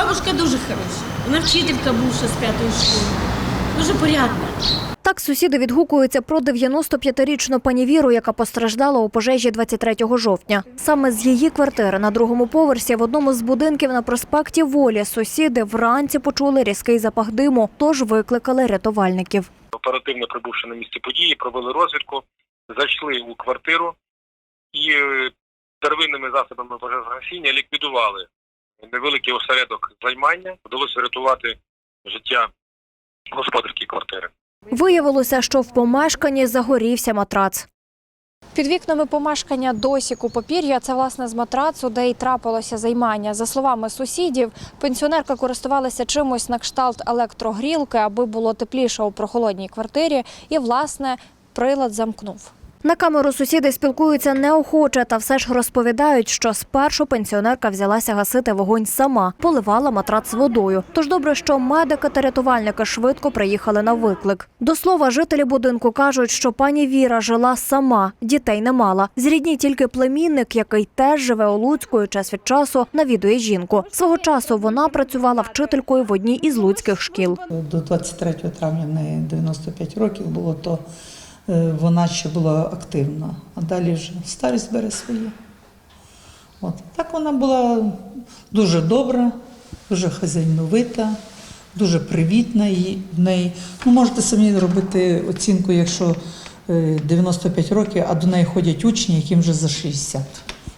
Бабушка дуже хороша. Вона вчителька бувша з п'ятої школи. Дуже порядна. Так сусіди відгукуються про 95-річну пані Віру, яка постраждала у пожежі 23 жовтня. Саме з її квартири на другому поверсі в одному з будинків на проспекті Волі сусіди вранці почули різкий запах диму, тож викликали рятувальників. оперативно прибувши на місце події, провели розвідку, зайшли у квартиру і е, первинними засобами пожежогасіння ліквідували невеликий осередок займання. Вдалося врятувати життя господарки квартири. Виявилося, що в помешканні загорівся матрац. Під вікнами помешкання досі купопір'я. Це власне з матрацу, де й трапилося займання. За словами сусідів, пенсіонерка користувалася чимось на кшталт електрогрілки, аби було тепліше у прохолодній квартирі. І власне прилад замкнув. На камеру сусіди спілкуються неохоче та все ж розповідають, що спершу пенсіонерка взялася гасити вогонь сама, поливала матрац водою. Тож добре, що медики та рятувальники швидко приїхали на виклик. До слова, жителі будинку кажуть, що пані Віра жила сама, дітей не мала. З рідні тільки племінник, який теж живе у Луцьку і час від часу навідує жінку. Свого часу вона працювала вчителькою в одній із луцьких шкіл. До 23 травня в неї 95 років було, то вона ще була активна, а далі вже старість бере своє. От. Так вона була дуже добра, дуже хазяйновита, дуже привітна її- в неї. Ну, можете самі робити оцінку, якщо е, 95 років, а до неї ходять учні, яким вже за 60.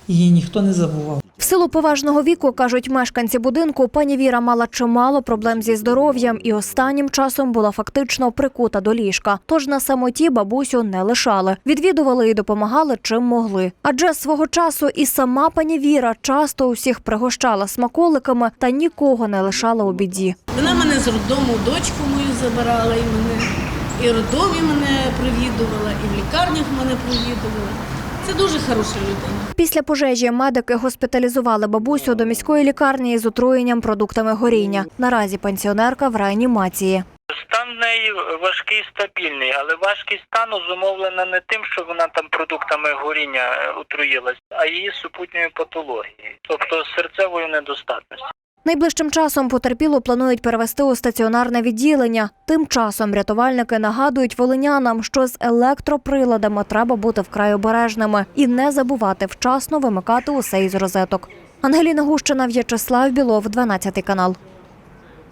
Її ніхто не забував. Силу поважного віку, кажуть мешканці будинку, пані Віра мала чимало проблем зі здоров'ям і останнім часом була фактично прикута до ліжка. Тож на самоті бабусю не лишали. Відвідували і допомагали чим могли. Адже свого часу і сама пані Віра часто усіх пригощала смаколиками та нікого не лишала у біді. Вона мене з роддому, дочку мою забирала і мене. І в роддомі мене провідувала, і в лікарнях мене провідувала. Це дуже хороша людина. Після пожежі медики госпіталізували бабусю до міської лікарні із отруєнням продуктами горіння. Наразі пенсіонерка в реанімації. Стан в неї важкий стабільний, але важкість стану зумовлена не тим, що вона там продуктами горіння е, отруїлась, а її супутньою патологією, тобто серцевою недостатністю. Найближчим часом потерпілу планують перевести у стаціонарне відділення. Тим часом рятувальники нагадують волинянам, що з електроприладами треба бути вкрай обережними і не забувати вчасно вимикати усе із розеток. Ангеліна Гущина, В'ячеслав Білов, 12 канал.